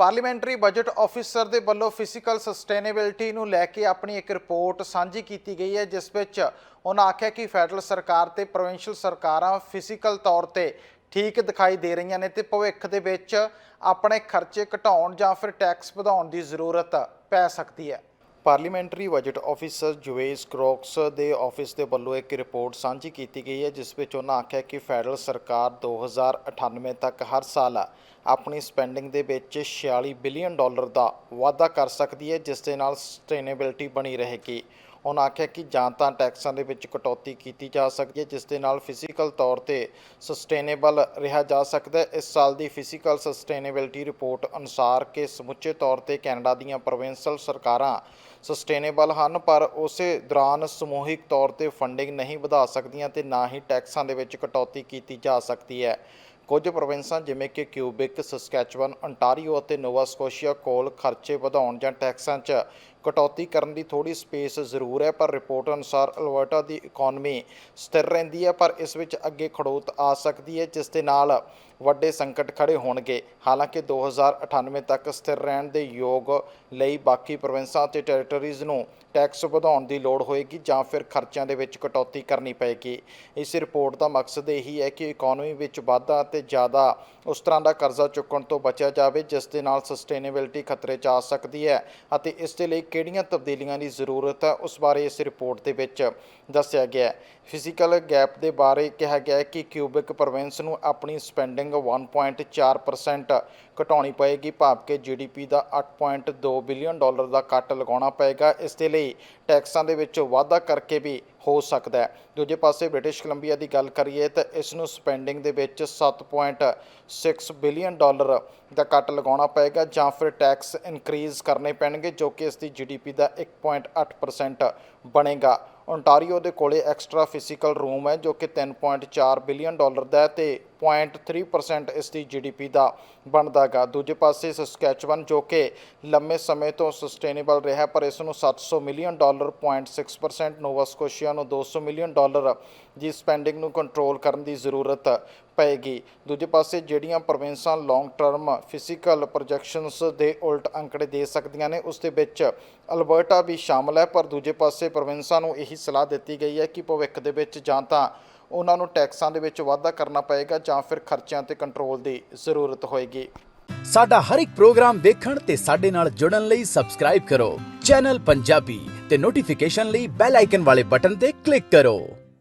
Parliamentary budget officer ਦੇ ਵੱਲੋਂ physical ਸਸਟੇਨੇਬਿਲਟੀ ਨੂੰ ਲੈ ਕੇ ਆਪਣੀ ਇੱਕ ਰਿਪੋਰਟ ਸਾਂਝੀ ਕੀਤੀ ਗਈ ਹੈ, ਜਿਸ ਵਿੱਚ ਉਹਨਾਂ ਆਖਿਆ ਕਿ ਫੈਡਰਲ ਸਰਕਾਰ ਤੇ ਪ੍ਰੋਵਿੰਸ਼ੀਅਲ ਸਰਕਾਰਾਂ ਫਿਜ਼ੀਕਲ ਤੌਰ ਤੇ ਠੀਕ ਦਿਖਾਈ ਦੇ ਰਹੀਆਂ ਨੇ ਤੇ ਭਵਿੱਖ ਦੇ ਵਿੱਚ ਆਪਣੇ ਖਰਚੇ ਘਟਾਉਣ ਜਾਂ ਫਿਰ ਟੈਕਸ ਵਧਾਉਣ ਦੀ ਜ਼ਰੂਰਤ ਪੈ ਸਕਦੀ ਹੈ। Parliamentary budget officer Yves Giroux ਦੇ ਆਫਿਸ ਦੇ ਵੱਲੋਂ ਇੱਕ ਰਿਪੋਰਟ ਸਾਂਝੀ ਕੀਤੀ ਗਈ ਹੈ, ਜਿਸ ਵਿੱਚ ਉਹਨਾਂ ਆਖਿਆ ਕਿ ਫੈਡਰਲ ਸਰਕਾਰ 2098 ਤੱਕ ਹਰ ਸਾਲ ਆਪਣੀ ਸਪੈਂਡਿੰਗ ਦੇ ਵਿੱਚ 46 ਬਿਲੀਅਨ ਡਾਲਰ ਦਾ ਵਾਧਾ ਕਰ ਸਕਦੀ ਹੈ, ਜਿਸ ਦੇ ਨਾਲ ਸਸਟੇਨੇਬਿਲਟੀ ਬਣੀ ਰਹੇਗੀ। ਉਹਨਾਂ ਆਖਿਆ ਕਿ ਜਾਂ ਤਾਂ ਟੈਕਸਾਂ ਦੇ ਵਿੱਚ ਕਟੌਤੀ ਕੀਤੀ ਜਾ ਸਕਦੀ ਹੈ, ਜਿਸ ਦੇ ਨਾਲ ਫਿਜ਼ੀਕਲ ਤੌਰ ਤੇ ਸਸਟੇਨੇਬਲ ਰਿਹਾ ਜਾ ਸਕਦਾ ਹੈ। ਇਸ ਸਾਲ ਦੀ ਫਿਜ਼ੀਕਲ ਸਸਟੇਨੇਬਿਲਟੀ ਰਿਪੋਰਟ ਅਨੁਸਾਰ ਕਿ ਸਮੁੱਚੇ ਤੌਰ ਤੇ ਕੈਨੇਡਾ ਦੀਆਂ ਪ੍ਰੋਵਿੰਸ਼ਲ ਸਰਕਾਰਾਂ ਸਸਟੇਨੇਬਲ ਹਨ, ਪਰ ਉਸੇ ਦੌਰਾਨ ਸਮੂਹਿਕ ਤੌਰ ਤੇ ਫੰਡਿੰਗ ਨਹੀਂ ਵਧਾ ਸਕਦੀਆਂ ਤੇ ਨਾ ਹੀ ਟੈਕਸਾਂ ਦੇ ਵਿੱਚ ਕਟੌਤੀ ਕੀਤੀ ਜਾ ਸਕਦੀ ਹੈ। ਕੁਝ ਪ੍ਰੋਵਿੰਸਾਂ ਜਿਵੇਂ ਕਿ ਕਿਊਬਿਕ ਸਸਕੈਚੁਅਨ ਅੰਟਾਰੀਓ ਅਤੇ ਨੋਵਾ ਸਕੋਸ਼ੀਆ ਕੋਲ ਖਰਚੇ ਵਧਾਉਣ ਜਾਂ ਟੈਕਸਾਂ 'ਚ ਕਟੌਤੀ ਕਰਨ ਦੀ ਥੋੜੀ ਸਪੇਸ ਜ਼ਰੂਰ ਹੈ, ਪਰ ਰਿਪੋਰਟ ਅਨੁਸਾਰ ਅਲਬਰਟਾ ਦੀ ਇਕਨੋਮੀ ਸਥਿਰ ਰਹਿੰਦੀ ਹੈ, ਪਰ ਇਸ ਵਿੱਚ ਅੱਗੇ ਖੜੋਤ ਆ ਸਕਦੀ ਹੈ, ਜਿਸ ਦੇ ਨਾਲ ਵੱਡੇ ਸੰਕਟ ਖੜੇ ਹੋਣਗੇ। ਹਾਲਾਂਕਿ 2098 ਤੱਕ ਸਥਿਰ ਰਹਿਣ ਦੇ ਯੋਗ ਲਈ ਬਾਕੀ ਪ੍ਰੋਵਿੰਸਾਂ ਅਤੇ ਟੈਰੀਟਰੀਜ਼ ਨੂੰ ਟੈਕਸ ਵਧਾਉਣ ਦੀ ਲੋੜ ਹੋਏਗੀ ਜਾਂ ਫਿਰ ਖਰਚਿਆਂ ਦੇ ਵਿੱਚ ਕਟੌਤੀ ਕਰਨੀ ਪਏਗੀ। ਇਸ ਰਿਪੋਰਟ ਦਾ ਮਕਸਦ ਇਹੀ ਹੈ ਕਿ ਇਕਨੋਮੀ ਵਿੱਚ ਵਾਧਾ ਅਤੇ ਜ਼ਿਆਦਾ ਉਸ ਤਰ੍ਹਾਂ ਦਾ ਕਰਜ਼ਾ ਚੁੱਕਣ ਤੋਂ ਬਚਿਆ ਜਾਵੇ, ਜਿਸ ਦੇ ਨਾਲ ਸਸਟੇਨੇਬਿਲਟੀ ਖਤਰੇ 'ਚ ਆ ਸਕਦੀ ਹੈ ਅਤੇ ਇਸ ਦੇ ਲਈ ਕਿਹੜੀਆਂ ਤਬਦੀਲੀਆਂ ਦੀ ਜ਼ਰੂਰਤ ਹੈ, ਉਸ ਬਾਰੇ ਇਸ ਰਿਪੋਰਟ ਦੇ ਵਿੱਚ ਦੱਸਿਆ ਗਿਆ ਹੈ। ਫਿਜ਼ੀਕਲ ਗੈਪ ਦੇ ਬਾਰੇ ਕਿਹਾ ਗਿਆ ਹੈ ਕਿ ਕਿਊਬਿਕ ਪ੍ਰੋਵਿੰਸ ਨੂੰ ਆਪਣੀ ਸਪੈਂਡਿੰਗ 1.4% ਘਟਾਉਣੀ ਪਏਗੀ। ਭਾਵ ਕਿ ਜੀਡੀਪੀ ਦਾ 8.2 ਬਿਲੀਅਨ ਡਾਲਰ ਦਾ ਕੱਟ ਲਗਾਉਣਾ ਪਏਗਾ। ਇਸ ਦੇ ਲਈ ਟੈਕਸਾਂ ਦੇ ਵਿੱਚ ਵਾਧਾ ਕਰਕੇ ਵੀ ਹੋ ਸਕਦਾ ਹੈ। ਦੂਜੇ ਪਾਸੇ ਬ੍ਰਿਟਿਸ਼ ਕੋਲੰਬੀਆ ਦੀ ਗੱਲ ਕਰੀਏ ਤਾਂ ਇਸ ਨੂੰ ਸਪੈਂਡਿੰਗ ਦੇ ਵਿੱਚ 7.6 ਬਿਲੀਅਨ ਡਾਲਰ ਦਾ ਕੱਟ ਲਗਾਉਣਾ ਪਏਗਾ ਜਾਂ ਫਿਰ ਟੈਕਸ ਇਨਕਰੀਜ਼ ਕਰਨੇ ਪੈਣਗੇ, ਜੋ ਕਿ ਇਸ ਦੀ ਜੀਡੀਪੀ ਦਾ 1.8% ਬਣੇਗਾ। ਓਨਟਾਰੀਓ ਦੇ ਕੋਲੇ ਐਕਸਟਰਾ ਫਿਜ਼ੀਕਲ ਰੂਮ ਹੈ, ਜੋ ਕਿ 3.4 ਬਿਲੀਅਨ ਡਾਲਰ ਦਾ ਹੈ ਤੇ 0.3% ਇਸ ਦੀ ਜੀਡੀਪੀ ਦਾ ਬਣਦਾਗਾ। ਦੂਜੇ ਪਾਸੇ ਸਸਕੈਚੁਅਨ ਜੋ ਕਿ ਲੰਮੇ ਸਮੇਂ ਤੋਂ ਸਸਟੇਨੇਬਲ ਰਿਹਾ, ਪਰ ਇਸ ਨੂੰ 700 ਮਿਲੀਅਨ ਡਾਲਰ 0.6% ਨੋਵਾ ਸਕੋਸ਼ੀਆ ਨੂੰ 200 ਮਿਲੀਅਨ ਡਾਲਰ ਦੀ ਸਪੈਂਡਿੰਗ ਨੂੰ ਕੰਟਰੋਲ ਕਰਨ ਦੀ ਜ਼ਰੂਰਤ ਪਏਗੀ। ਦੂਜੇ ਪਾਸੇ ਜਿਹੜੀਆਂ ਪ੍ਰੋਵਿੰਸਾਂ ਲੌਂਗ ਟਰਮ ਫਿਜ਼ੀਕਲ ਪ੍ਰੋਜੈਕਸ਼ਨਸ ਦੇ ਉਲਟ ਅੰਕੜੇ ਦੇ ਸਕਦੀਆਂ ਨੇ, ਉਸ ਦੇ ਵਿੱਚ ਅਲਬਰਟਾ ਵੀ ਸ਼ਾਮਲ ਹੈ, ਪਰ ਦੂਜੇ ਪਾਸੇ ਪ੍ਰੋਵਿੰਸਾਂ ਨੂੰ ਇਹੀ ਸਲਾਹ ਦਿੱਤੀ ਗਈ ਹੈ ਕਿ ਭਵਿੱਖ ਦੇ ਵਿੱਚ ਜਾਂ ਤਾਂ ਉਹਨਾਂ ਨੂੰ ਟੈਕਸਾਂ ਦੇ ਵਿੱਚ ਵਾਧਾ ਕਰਨਾ ਪਏਗਾ ਜਾਂ ਫਿਰ ਖਰਚਿਆਂ ਤੇ ਕੰਟਰੋਲ ਦੀ ਜ਼ਰੂਰਤ ਹੋਏਗੀ। ਸਾਡਾ ਹਰ ਇੱਕ ਪ੍ਰੋਗਰਾਮ ਦੇਖਣ ਤੇ ਸਾਡੇ ਨਾਲ ਜੁੜਨ ਲਈ ਸਬਸਕ੍ਰਾਈਬ ਕਰੋ। ਚੈਨਲ ਪੰਜਾਬੀ ਤੇ ਨੋਟੀਫਿਕੇਸ਼ਨ ਲਈ ਬੈਲ ਆਈਕਨ ਵਾਲੇ ਬਟਨ ਤੇ ਕਲਿੱਕ ਕਰੋ।